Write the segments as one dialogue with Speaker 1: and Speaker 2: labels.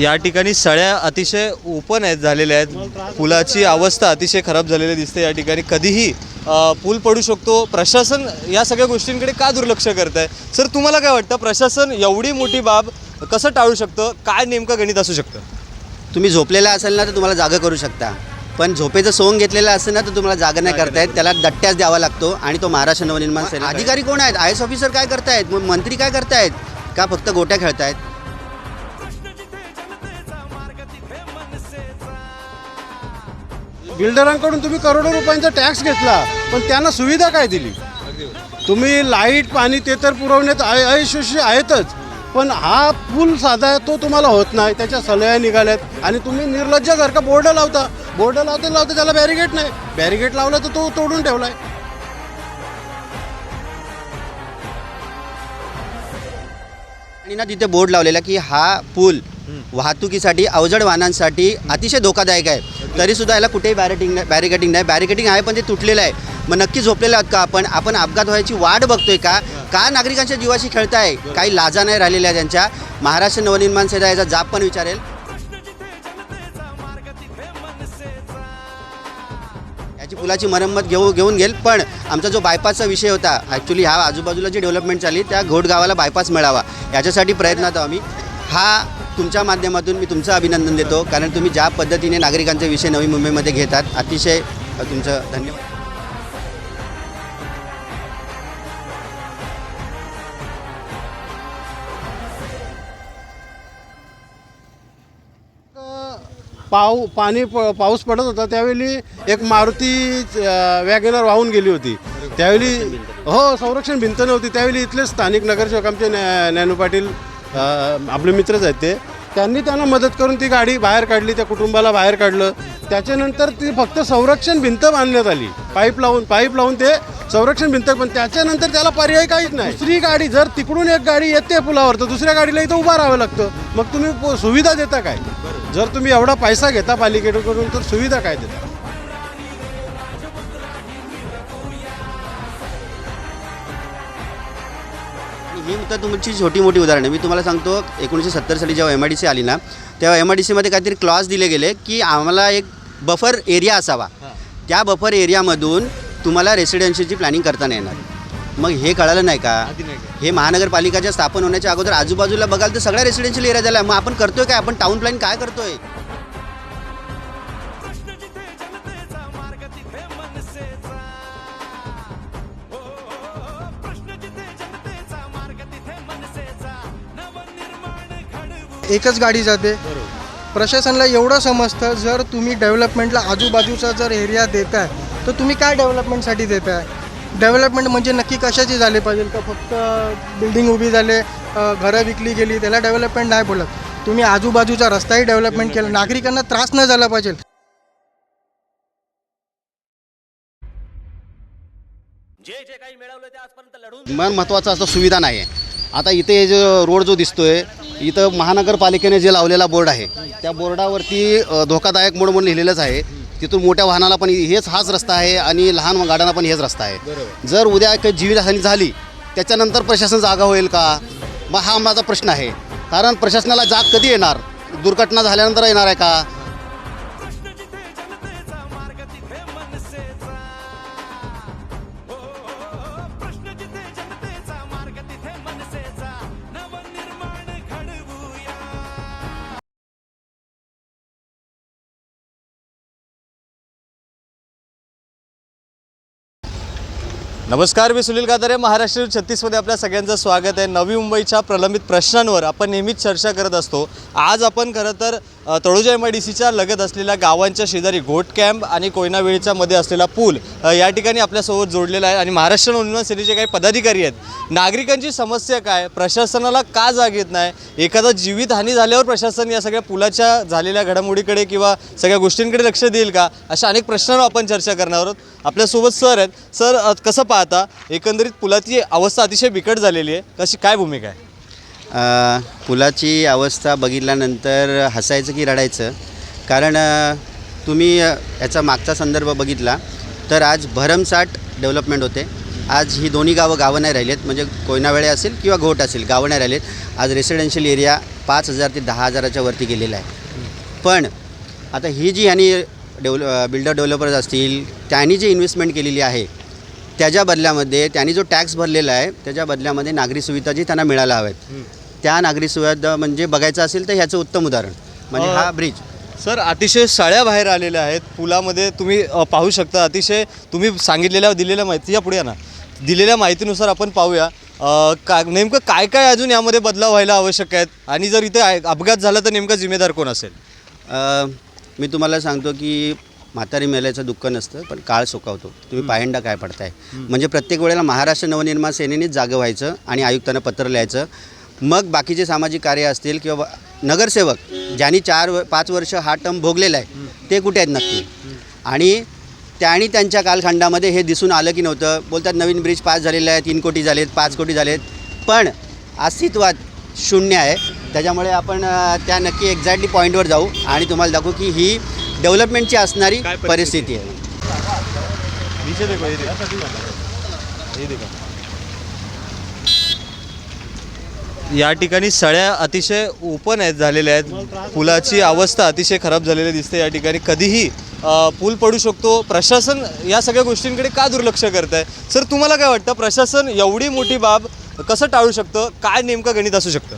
Speaker 1: या ठिकाणी सळ्या अतिशय ओपन आहेत झालेल्या आहेत. पुलाची अवस्था अतिशय खराब झालेली दिसते या ठिकाणी. कधीही पूल पडू शकतो. प्रशासन या सगळ्या गोष्टींकडे का दुर्लक्ष करत आहे सर तुम्हाला काय वाटतं? प्रशासन एवढी मोठी बाब कसं टाळू शकतं? काय नेमकं गणित असू शकतं?
Speaker 2: तुम्ही झोपलेला असाल ना तर तुम्हाला जागा करू शकता. पण झोपेचं सोंग घेतलेलं असेल ना तर तुम्हाला जागा नाही करता येत. त्याला दट्ट्याच द्यावा लागतो आणि तो महाराष्ट्र नवनिर्माण सेना. अधिकारी कोण आहेत? आय एस ऑफिसर काय करतायत? मग मंत्री काय करतायत? का फक्त गोट्या खेळतायत?
Speaker 3: बिल्डरांकडून तुम्ही करोडो रुपयांचा टॅक्स घेतला पण त्यांना सुविधा काय दिली? तुम्ही लाइट पाणी ते तर पुरवण्यात अयशस्वी आहेतच पण हा पूल साधा तो तुम्हाला होत नाही त्याच्या सलया निघाल्यात आणि तुम्ही निर्लज्जासारखा बोर्ड लावता. बोर्ड लावता लावता त्याला बॅरिगेट नाही. बॅरिगेट लावला तर तो तोडून ठेवलाय.
Speaker 2: आणि ना तिथे बोर्ड लावलेला की हा पूल वाहतुकीसाठी अवजड वाहनांसाठी अतिशय धोकादायक आहे. तरीसुद्धा याला कुठेही बॅरिटिंग नाही बॅरिकेटिंग नाही. बॅरिकेटिंग आहे पण ते तुटलेलं आहे. मग नक्की झोपलेलं आहोत का आपण? आपण अपघात व्हायची वाट बघतोय का? का नागरिकांच्या जीवाशी खेळताय? काही लाजा नाही राहिलेल्या त्यांच्या. महाराष्ट्र नवनिर्माण सेना याचा जाप पण विचारेल. याची पुलाची मरम्मत घेऊ घेऊन घेईल पण आमचा जो बायपासचा विषय होता ॲक्च्युली ह्या आजूबाजूला जी डेव्हलपमेंट झाली त्या घोट गावाला बायपास मिळावा. याच्यासाठी प्रयत्नात आहोत आम्ही. हा तुमच्या माध्यमातून मी तुमचं अभिनंदन देतो. कारण तुम्ही ज्या पद्धतीने नागरिकांचे विषय नवी मुंबईमध्ये घेतात अतिशय तुमचं धन्यवाद.
Speaker 3: पाऊ पाणी प पाऊस पडत होता त्यावेळी एक मारुती वॅगनर वाहून गेली होती. त्यावेळी हो संरक्षण भिंत नव्हती. त्यावेळी इथले स्थानिक नगरसेवक आमचे नॅ नॅनू पाटील आपले मित्रच आहेत ते. त्यांनी त्यांना मदत करून ती गाडी बाहेर काढली त्या कुटुंबाला बाहेर काढलं. त्याच्यानंतर ती फक्त संरक्षण भिंत बांधण्यात आली. पाईप लावून पाईप लावून ते संरक्षण भिंत पण त्याच्यानंतर त्याला पर्याय काहीच नाही. दुसरी गाडी जर तिकडून एक गाडी येते पुलावर तर दुसऱ्या गाडीला इथं उभं राहावं लागतं. मग तुम्ही पो- सुविधा देता काय? जर तुम्ही एवढा पैसा घेता पालिकेकडून तर सुविधा काय देता?
Speaker 2: ही तर तुमची छोटी मोठी उदाहरणं मी तुम्हाला सांगतो एकोणीसशे सत्तर साली जेव्हा एम आय डी सी आली ना तेव्हा एम आय डी सीमध्ये काहीतरी क्लॉज दिले गेले की आम्हाला एक बफर एरिया असावा. त्या बफर एरियामधून तुम्हाला रेसिडेन्शियलची प्लॅनिंग करता नाही येणार. मग हे कळालं नाही का? हे महानगरपालिकाच्या स्थापन होण्याच्या अगोदर आजूबाजूला बघाल तर सगळ्या रेसिडेन्शियल एरिया झाला मग आपण करतोय काय? आपण टाउन प्लॅन काय करतोय?
Speaker 4: एकच गाडी जाते. प्रशासनाला एवढं समजतं जर तुम्ही डेव्हलपमेंटला आजूबाजूचा जर एरिया देताय तर तुम्ही काय डेव्हलपमेंटसाठी देताय? डेव्हलपमेंट म्हणजे नक्की कशाची झाली पाहिजे? का फक्त बिल्डिंग उभी झाले घरं विकली गेली त्याला डेव्हलपमेंट नाही बोलत. तुम्ही आजूबाजूचा रस्ताही डेव्हलपमेंट केला नागरिकांना त्रास न झाला पाहिजे.
Speaker 2: मन महत्त्वाचं असतं सुविधा नाही आहे आता इथे हे जो रोड जो दिसतोय इथं महानगरपालिकेने जे लावलेला बोर्ड आहे त्या बोर्डावरती धोकादायक मोड म्हणून लिहिलेलंच आहे. तिथून मोठ्या वाहनाला पण हेच हाच रस्ता आहे आणि लहान गाड्यांना पण हेच रस्ता आहे. जर उद्या काही जीवितहानी झाली त्याच्यानंतर प्रशासन जागा होईल का? मग हा माझा प्रश्न आहे. कारण प्रशासनाला जाग कधी येणार? दुर्घटना झाल्यानंतर येणार आहे का?
Speaker 1: नमस्कार मी सुनील कातारे महाराष्ट्र छत्तीसमध्ये आपल्या सगळ्यांचं स्वागत आहे. नवी मुंबईच्या प्रलंबित प्रश्नांवर आपण नेहमीच चर्चा करत असतो. आज आपण खरं तर तळोजा एम आय डी सीच्या लगत असलेल्या गावांच्या शेजारी घोट कॅम्प आणि कोयनावेळीच्या मध्ये असलेला पूल या ठिकाणी आपल्यासोबत जोडलेला आहे. आणि महाराष्ट्र नवनिर्माण सेनेचे काही पदाधिकारी आहेत. नागरिकांची समस्या काय? प्रशासनाला का जाग येत नाही? एखादा जीवितहानी झाल्यावर प्रशासन या सगळ्या पुलाच्या झालेल्या घडामोडीकडे किंवा सगळ्या गोष्टींकडे लक्ष देईल का? अशा अनेक प्रश्नांवर आपण चर्चा करणार आहोत. आपल्यासोबत सर आहेत. सर कसं पाहता? एकंदरीत पुलाची अवस्था अतिशय बिकट झालेली आहे. कशी काय भूमिका आहे?
Speaker 2: पुलाची अवस्था बघितल्यानंतर हसायचं की रडायचं? कारण तुम्ही याचा मागचा संदर्भ बघितला तर आज भरमसाठ डेव्हलपमेंट होते. आज ही दोन्ही गावं गावं नाही राहिलेत म्हणजे कोयनावेळे असेल किंवा घोट असेल गावं नाही राहिलेत. आज रेसिडेन्शियल एरिया पाच हजार ते दहा हजाराच्या वरती गेलेला आहे. पण आता ही जी यांनी डेव्हल बिल्डर डेव्हलपर्स असतील त्यांनी जी इन्व्हेस्टमेंट केलेली आहे त्याच्या बदल्यामध्ये त्यांनी जो टॅक्स भरलेला आहे त्याच्या बदल्यामध्ये नागरी सुविधा जी त्यांना मिळायला हव्यात. त्या नागरी सुविधा म्हणजे बघायचं असेल तर ह्याचं उत्तम उदाहरण. म्हणजे हा ब्रिज
Speaker 1: सर अतिशय सळ्या बाहेर आलेल्या आहेत. पुलामध्ये तुम्ही अ, पाहू शकता. अतिशय तुम्ही सांगितलेल्या दिलेल्या माहिती या पुढे या ना. दिलेल्या माहितीनुसार आपण पाहूया. अ, का नेमकं काय काय अजून यामध्ये बदलाव व्हायला आवश्यक आहेत? आणि जर इथे आय- अपघात झाला तर नेमका जिम्मेदार कोण असेल?
Speaker 2: अ, मी तुम्हाला सांगतो की म्हातारी मेल्याचं दुःख नसतं पण काळ सुकावतो. तुम्ही पायंडा काय पडताय? म्हणजे प्रत्येक वेळेला महाराष्ट्र नवनिर्माण सेनेनेच जागं व्हायचं आणि आयुक्तांना पत्र लिहायचं. मग बाकीचे सामाजिक कार्य असतील किंवा नगरसेवक ज्यांनी चार व पाच वर्ष हा टर्म भोगलेला आहे ते कुठे आहेत नक्की? आणि त्यांनी त्यांच्या कालखंडामध्ये हे दिसून आलं की नव्हतं. बोलतात नवीन ब्रिज पास झालेले आहे तीन कोटी झालेत पाच कोटी झालेत. पण अस्तित्वात शून्य आहे. त्याच्यामुळे आपण त्या नक्की एक्झॅक्टली पॉईंटवर जाऊ आणि तुम्हाला दाखवू की ही डेव्हलपमेंटची असणारी
Speaker 1: परिस्थिती
Speaker 2: आहे.
Speaker 1: या ठिकाणी सळ्या अतिशय ओपन आहेत झालेल्या आहेत. पुलाची अवस्था अतिशय खराब झालेली दिसते या ठिकाणी. कधीही पूल पडू शकतो. प्रशासन या सगळ्या गोष्टींकडे का दुर्लक्ष करत आहे सर तुम्हाला काय वाटतं? प्रशासन एवढी मोठी बाब कसं टाळू शकतं? काय नेमकं गणित असू शकतं?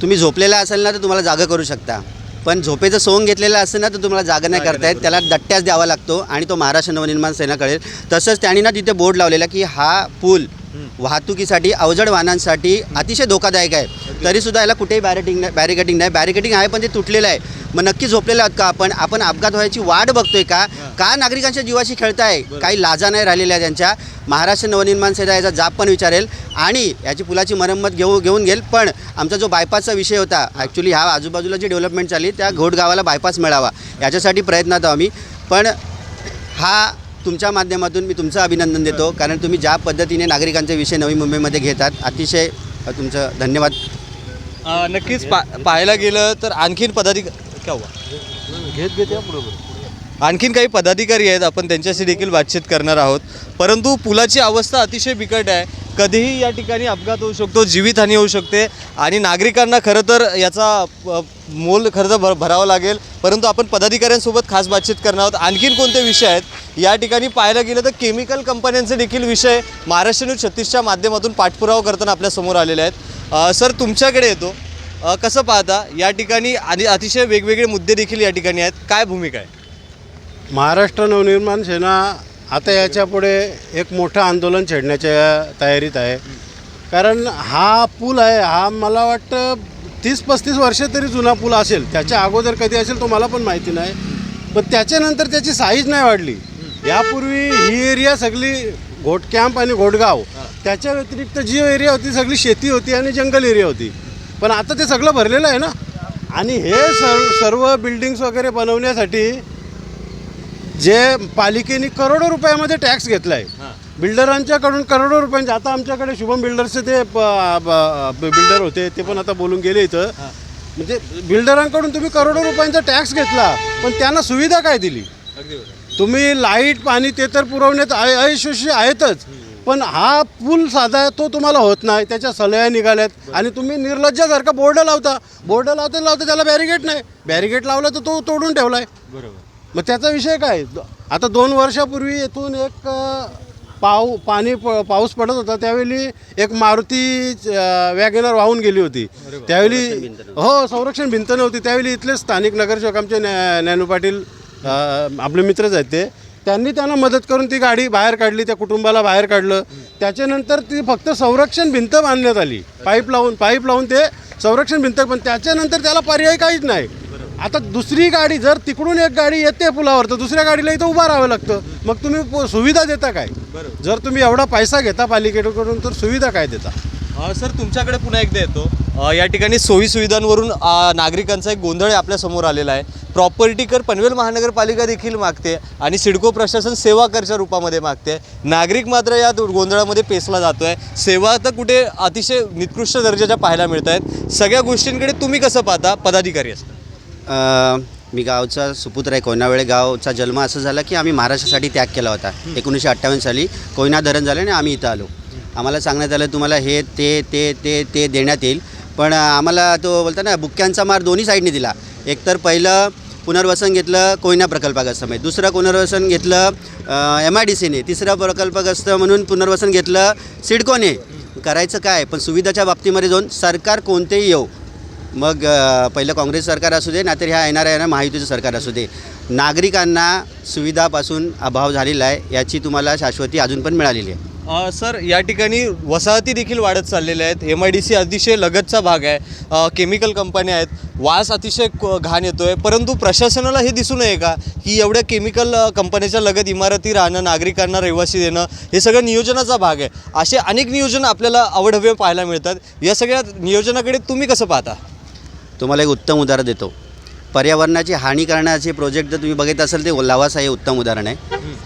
Speaker 2: तुम्ही झोपलेला असेल ना तर तुम्हाला जागा करू शकता. पण झोपेचं सोंग घेतलेलं असेल ना तर तुम्हाला जागा नाही करता येत त्याला दट्ट्याच द्यावा लागतो आणि तो महाराष्ट्र नवनिर्माण सेना कळेल. तसंच त्यांनी ना तिथे बोर्ड लावलेला की हा पूल वाहतुकीसाठी अवजड वाहनांसाठी अतिशय धोकादायक आहे. तरीसुद्धा याला कुठेही बॅरिटिंग नाही बॅरिकेटिंग नाही. बॅरिकेटिंग आहे पण ते तुटलेलं आहे. मग नक्की झोपलेलं आहात का आपण? आपण अपघात व्हायची वाट बघतोय का? का नागरिकांच्या जीवाशी खेळताय? काही लाजा नाही राहिलेल्या त्यांच्या. महाराष्ट्र नवनिर्माण सेना याचा जाब पण विचारेल आणि याची पुलाची मरम्मत घेऊ घेऊन घेईल पण आमचा जो बायपासचा विषय होता ॲक्च्युली ह्या आजूबाजूला जी डेव्हलपमेंट झाली त्या घोटगावाला बायपास मिळावा. याच्यासाठी प्रयत्नात आहोत आम्ही. पण हा तुमच्या माध्यमातून मी तुमचं अभिनंदन देतो. कारण तुम्ही ज्या पद्धतीने नागरिकांचे विषय नवी मुंबईमध्ये घेतात अतिशय तुमचं धन्यवाद.
Speaker 1: अ, नक्कीच पा पाहायला गेलं तर आणखीन पदाधिक क्या हुआ?
Speaker 3: घेत घेत या बरोबर
Speaker 1: आणखीन काही पदाधिकारी आहेत आपण त्यांच्याशी देखील बातचीत करणार आहोत. परंतु पुलाची अवस्था अतिशय बिकट आहे. कधीही या ठिकाणी अपघात होऊ शकतो जीवितहानी होऊ शकते आणि नागरिकांना खरं तर याचा अ, मोल खरं तर भर भरावं लागेल. परंतु आपण पदाधिकाऱ्यांसोबत खास बातचीत करणार आहोत. आणखीन कोणते विषय आहेत? या ठिकाणी पाहायला गेलं तर केमिकल कंपन्यांचे देखील विषय महाराष्ट्र न्यूज छत्तीसच्या माध्यमातून पाठपुरावा करताना आपल्यासमोर आलेले आहेत. सर तुमच्याकडे येतो. कसं पाहता या ठिकाणी आणि अतिशय वेगवेगळे मुद्दे देखील या ठिकाणी आहेत. काय भूमिका आहे?
Speaker 3: महाराष्ट्र नवनिर्माण सेना आता याच्यापुढे एक मोठं आंदोलन छेडण्याच्या तयारीत आहे. कारण हा पूल आहे हा मला वाटतं तीस पस्तीस वर्ष तरी जुना पूल असेल. त्याच्या अगोदर कधी असेल तो मला पण माहिती नाही. पण त्याच्यानंतर त्याची साईज नाही वाढली. यापूर्वी ही एरिया सगळी घोट कॅम्प आणि घोटगाव त्याच्या व्यतिरिक्त जी एरिया होती सगळी शेती होती आणि जंगल एरिया होती. पण आता ते सगळं भरलेलं आहे ना? आणि हे सर्व सर्व बिल्डिंग्स वगैरे बनवण्यासाठी जे पालिकेने करोडो रुपयामध्ये टॅक्स घेतला आहे बिल्डरांच्याकडून करोडो रुपयांचे आता आमच्याकडे शुभम बिल्डरचे ते बिल्डर होते ते पण आता बोलून गेले इथं. म्हणजे बिल्डरांकडून तुम्ही करोडो रुपयांचा टॅक्स घेतला पण त्यांना सुविधा काय दिली? तुम्ही लाइट पाणी ते तर पुरवण्यात अय- अयशस्वी आहेतच. पण हा पूल साधा तो तुम्हाला होत नाही त्याच्या सलया निघाल्यात. आणि तुम्ही निर्लज्जासारखा बोर्ड लावता बोर्ड लावता लावता त्याला बॅरिगेट नाही. बॅरिगेट लावला तर तो तोडून ठेवलाय.
Speaker 1: बरोबर.
Speaker 3: मग त्याचा विषय काय? आता दोन वर्षापूर्वी येथून एक पाऊ पाणी प पाऊस पडत होता. त्यावेळी एक मारुती वॅगनर वाहून गेली होती. त्यावेळी हो संरक्षण भिंत नव्हती. त्यावेळी इथले स्थानिक नगरसेवक आमचे ज्ञानू पाटील आपले मित्रच आहेत ते. त्यांनी त्यांना मदत करून ती गाडी बाहेर काढली त्या कुटुंबाला बाहेर काढलं. त्याच्यानंतर ती फक्त संरक्षण भिंत बांधण्यात आली. पाईप लावून पाईप लावून ते संरक्षण भिंत पण त्याच्यानंतर त्याला पर्याय काहीच नाही. आता दुसरी गाडी जर तिकडून एक गाडी येते पुलावर तर दुसऱ्या गाडीला इथं उभं राहावं लागतं. मग तुम्ही सुविधा देता काय? जर तुम्ही एवढा पैसा घेता पालिकेकडून तर सुविधा काय देता?
Speaker 1: सर तुमच्याकडे पुन्हा एकदा येतो. या ठिकाणी सोयीसुविधांवरून नागरिकांचा एक गोंधळ आपल्यासमोर आलेला आहे. प्रॉपर्टी कर पनवेल महानगरपालिका देखील मागते आणि सिडको प्रशासन सेवा करच्या रूपामध्ये मागते. नागरिक मात्र या गोंधळामध्ये पेसला जातो आहे सेवा तर कुठे अतिशय निकृष्ट दर्जाच्या पाहायला मिळत आहेत सगळ्या गोष्टींकडे तुम्ही कसं पाहता? पदाधिकारी असता
Speaker 2: मी गावचा सुपुत्र आहे. कोयनावेळे गावचा जन्म असं झाला की आम्ही महाराष्ट्रासाठी त्याग केला होता. एकोणीसशे अठ्ठावन्न साली कोयना धरण झालं आणि आम्ही इथं आलो. आम्हाला सांगण्यात आलं तुम्हाला हे ते ते ते ते देण्यात येईल. पण आम्हाला तो बोलता ना बुक्क्यांचा मार दोन्ही साईडने दिला. एकतर पहिलं पुनर्वसन घेतलं कोयना प्रकल्पग्रस्तमध्ये दुसरं पुनर्वसन घेतलं एम आय डी सीने तिसरं प्रकल्पग्रस्त म्हणून पुनर्वसन घेतलं सिडकोने करायचं काय? पण सुविधाच्या बाबतीमध्ये जाऊन सरकार कोणतेही येऊ. मग पहिलं काँग्रेस सरकार असू दे नाहीतर ह्या येणाऱ्या येणार महायुतीचं सरकार असू दे. नागरिकांना सुविधापासून अभाव झालेला आहे याची तुम्हाला शाश्वती अजून पण मिळालेली आहे.
Speaker 1: अ, सर या ठिकाणी वसाहती देखील वाढत चाललेल्या आहेत. एम आय डी सी अतिशय लगतचा भाग आहे. केमिकल कंपन्या आहेत. वास अतिशय क- घाण येतोय. परंतु प्रशासनाला हे दिसू नये का? की एवढ्या केमिकल कंपन्याच्या लगत इमारती राहणं नागरिकांना रहिवासी देणं हे सगळं नियोजनाचा भाग आहे. असे अनेक नियोजन आपल्याला आवडहवे पाहायला मिळतात. या सगळ्या नियोजनाकडे तुम्ही कसं पाहता?
Speaker 2: तुम्हाला एक उत्तम उदाहरण देतो. पर्यावरणाची हानी करण्याचे प्रोजेक्ट जर तुम्ही बघित असाल ते लावासा हे उत्तम उदाहरण आहे.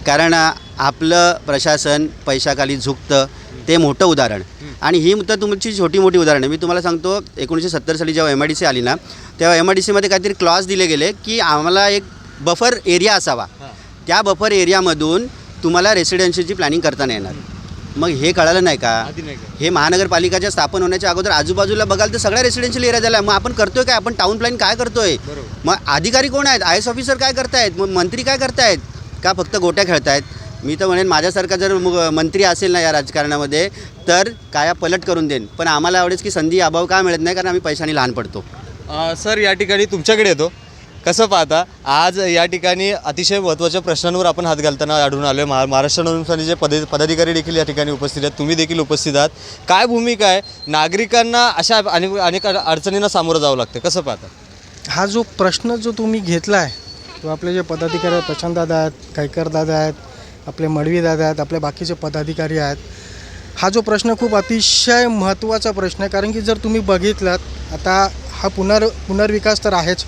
Speaker 2: कारण आपलं प्रशासन पैशाखाली झुकतं ते मोठं उदाहरण. आणि ही तर तुमची छोटी मोठी उदाहरण आहे. मी तुम्हाला सांगतो एकोणीसशे सत्तर साली जेव्हा एम आय डी सी आली ना तेव्हा एम आय डी सीमध्ये काहीतरी क्लॉज दिले गेले की आम्हाला एक बफर एरिया असावा. त्या बफर एरियामधून तुम्हाला रेसिडेन्शियलची प्लॅनिंग करता नाही येणार. मग हे कळालं नाही का? हे महानगरपालिकाच्या स्थापन होण्याच्या अगोदर आजूबाजूला बघाल तर सगळ्या रेसिडेन्शियल एरिया झाला मग आपण करतोय काय? आपण टाउन प्लॅन काय करतोय? मग अधिकारी कोण आहेत? आय एस ऑफिसर काय करतायत? मग मंत्री काय करतायत? का फक्त गोट्या खेळतायत? मी तर म्हणेन माझ्यासारखा जर मु- मंत्री असेल ना या राजकारणामध्ये तर काया पलट करून देईन. पण आम्हाला आवडेल की संधी अभाव का मिळत नाही? कारण आम्ही पैशाने लहान पडतो.
Speaker 1: सर या ठिकाणी तुमच्याकडे येतो. कसं पाहता आज या ठिकाणी अतिशय महत्त्वाच्या प्रश्नांवर आपण हात घालताना आढळून आलो आहे महा महाराष्ट्र पद पदाधिकारी देखील या ठिकाणी उपस्थित आहेत. तुम्ही देखील उपस्थित आहात. काय भूमिका आहे? नागरिकांना अशा अनेक अनेक अडचणींना सामोरं जावं लागतं. कसं पाहता?
Speaker 4: हा जो प्रश्न जो तुम्ही घेतला आहे तो आपले जे पदाधिकारी आहेत प्रशांत दादा आहेत गायकर दादा आहेत आपले मडवी दादा आहेत आपले बाकीचे पदाधिकारी आहेत. हा जो प्रश्न खूप अतिशय महत्त्वाचा प्रश्न आहे कारण की जर तुम्ही बघितलात आता हा पुनर् पुनर्विकास तर आहेच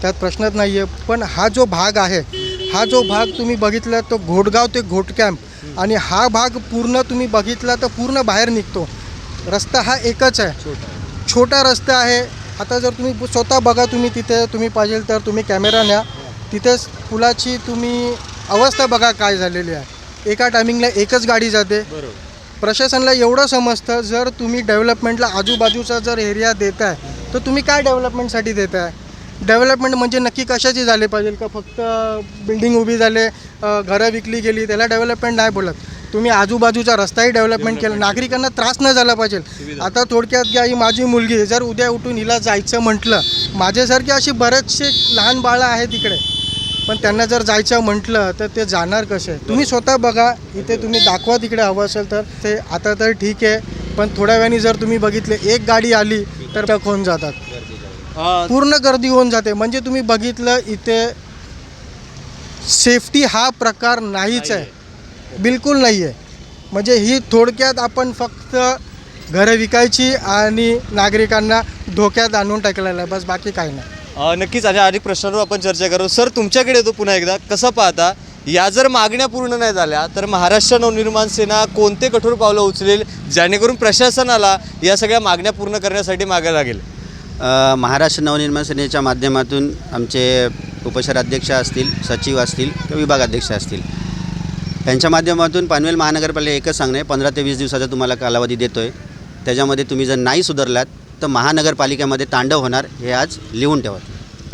Speaker 4: त्यात प्रश्नच नाही आहे पण हा जो भाग आहे हा जो भाग तुम्ही बघितला तो घोटगाव ते घोटकॅम्प आणि हा भाग पूर्ण तुम्ही बघितला तर पूर्ण बाहेर निघतो. रस्ता हा एकच आहे. छोटा रस्ता आहे. आता जर तुम्ही स्वतः बघा तुम्ही तिथे तुम्ही पाहिजे तर तुम्ही कॅमेरा न्या. तिथेच पुलाची तुम्ही अवस्था बघा काय झालेली आहे. एका टायमिंगला एकच गाडी जाते. प्रशासनाला एवढं समजतं जर तुम्ही डेव्हलपमेंटला आजूबाजूचा जर एरिया देत आहे तर तुम्ही काय डेव्हलपमेंटसाठी देत आहे डेव्हलपमेंट म्हणजे नक्की कशाची झाली पाहिजे? का फक्त बिल्डिंग उभी झाले घरं विकली गेली त्याला डेव्हलपमेंट नाही बोलत. तुम्ही आजूबाजूचा रस्ताही डेव्हलपमेंट केला. नागरिकांना त्रास न झाला पाहिजे. आता थोडक्यात घ्या ही माझी मुलगी जर उद्या उठून हिला जायचं म्हटलं माझ्यासारखी अशी बरेचसे लहान बाळं आहेत तिकडे पण त्यांना जर जायचं म्हटलं तर ते जाणार कसे? तुम्ही स्वतः बघा इथे तुम्ही दाखवा तिकडे हवं असेल तर. ते आता तर ठीक आहे पण थोड्या वेळाने जर तुम्ही बघितले एक गाडी आली तर टक होऊन जातात. पूर्ण गर्दी होऊन जाते. म्हणजे तुम्ही बघितलं इथे सेफ्टी हा प्रकार नाहीच आहे. बिलकुल नाही आहे म्हणजे ही थोडक्यात आपण फक्त घरं विकायची आणि नागरिकांना धोक्यात आणून टाकलेलं आहे. बस बाकी काही नाही.
Speaker 1: नक्कीच आणि अनेक प्रश्नांवर आपण चर्चा करू. सर तुमच्याकडे येतो पुन्हा एकदा. कसं पाहता या जर मागण्या पूर्ण नाही झाल्या तर महाराष्ट्र नवनिर्माण सेना कोणते कठोर पावलं उचलेल जेणेकरून प्रशासनाला या सगळ्या मागण्या पूर्ण करण्यासाठी मागे लागेल?
Speaker 2: महाराष्ट्र नवनिर्माण सेनेच्या माध्यमातून आमचे उपशहराध्यक्ष असतील सचिव असतील किंवा विभागाध्यक्ष असतील यांच्या माध्यमातून पनवेल महानगरपालिका एकच सांगणे पंधरा ते वीस दिवसाचा तुम्हाला कालावधी देतो आहे त्याच्यामध्ये तुम्ही जर नाही सुधारलात तर महानगरपालिकेमध्ये तांडव होणार हे आज लिहून ठेवा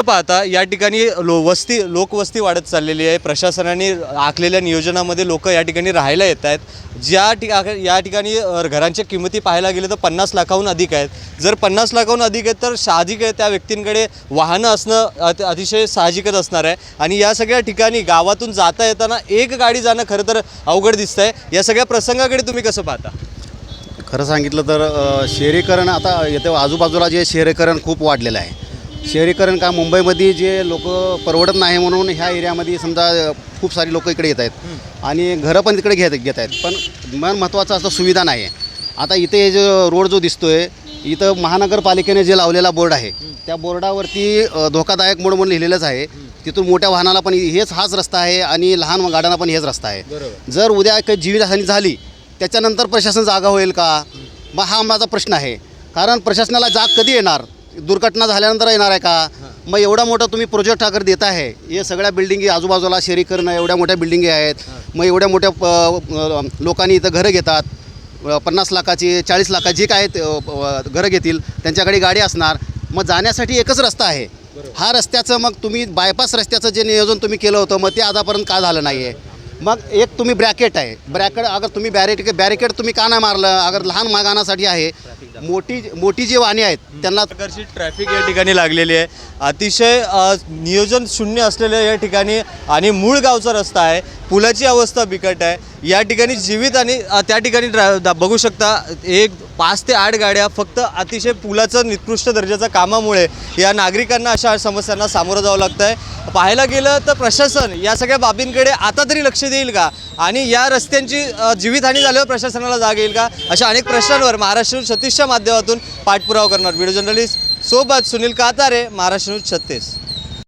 Speaker 1: पाहता या ठिकाणी लो वस्ती लोकवस्ती वाढत चाललेली आहे. प्रशासनाने आखलेल्या नियोजनामध्ये लोक या ठिकाणी राहायला येत आहेत. ज्या ठिका या ठिकाणी घरांच्या किंमती पाहायला गेले तर पन्नास लाखाहून अधिक आहेत. जर पन्नास लाखाहून अधिक आहेत तर साहजिक आहे त्या व्यक्तींकडे वाहनं असणं अत- अतिशय साहजिकच असणार आहे. आणि या सगळ्या ठिकाणी गावातून जाता येताना एक गाडी जाणं खरं तर अवघड दिसतं आहे या सगळ्या प्रसंगाकडे तुम्ही कसं पाहता?
Speaker 2: खरं सांगितलं तर शहरीकरण आता येते आजूबाजूला जे शहरीकरण खूप वाढलेलं आहे. शहरीकरण का मुंबईमध्ये जे लोक परवडत नाही म्हणून ह्या एरियामध्ये समजा खूप सारी लोक इकडे येत आहेत. आणि घरं पण तिकडे घेत घेत आहेत. पण मन महत्त्वाचं असतं सुविधा नाही आहे आता इथे हे जो रोड जो दिसतो आहे इथं महानगरपालिकेने जे लावलेला बोर्ड आहे त्या बोर्डावरती धोकादायक मोड म्हणून लिहिलेलंच आहे. तिथून मोठ्या वाहनाला पण हेच हाच रस्ता आहे आणि लहान गाड्यांना पण हेच रस्ता आहे. जर उद्या काही जीवितहानी झाली त्याच्यानंतर प्रशासन जागा होईल का? मग हा माझा प्रश्न आहे. कारण प्रशासनाला जाग कधी येणार? दुर्घटना झाल्यानंतर येणार आहे का? मग एवढा मोठा तुम्ही प्रोजेक्ट अगर देत आहे. हे सगळ्या बिल्डिंगी आजूबाजूला शहरीकरण एवढ्या मोठ्या बिल्डिंगी आहेत. मग एवढ्या मोठ्या लोकांनी इथं घरं घेतात. पन्नास लाखाची चाळीस लाखाची जे काय ते, अ, अ, घरं घेतील त्यांच्याकडे गाडी असणार. मग जाण्यासाठी एकच रस्ता आहे. हा रस्त्याचं मग तुम्ही बायपास रस्त्याचं जे नियोजन तुम्ही केलं होतं मग ते आतापर्यंत का झालं नाही आहे मग एक तुम्ही ब्रॅकेट आहे. ब्रॅकेट अगर तुम्ही बॅरेट बॅरिकेड तुम्ही का नाही मारलं? अगर लहान मागानासाठी आहे. मोठी मोठी जी वाहने आहेत त्यांना
Speaker 1: प्रकारची ट्रॅफिक या ठिकाणी लागलेली आहे. अतिशय नियोजन शून्य असलेल्या या ठिकाणी आणि मूळ गावचा रस्ता आहे. पुलाची अवस्था बिकट आहे. या ठिकाणी जीवित आणि त्या ठिकाणी ड्रा- बघू शकता एक पाच ते आठ गाड्या फक्त अतिशय पुलाचं निकृष्ट दर्जाच्या कामामुळे या नागरिकांना अशा समस्यांना सामोरं जावं लागतं आहे पाहायला गेलं तर प्रशासन या सगळ्या बाबींकडे आता तरी लक्ष देईल का? आणि या रस्त्यांची जीवितहानी झाल्यावर प्रशासनाला जाग येईल का? अशा अनेक प्रश्नांवर महाराष्ट्र सतीशच्या माध्यमातून पाठपुरावा करणार व्हिडिओ जर्नलिस्ट सोबत सुनील कातारे महाराष्ट्र छत्तीस.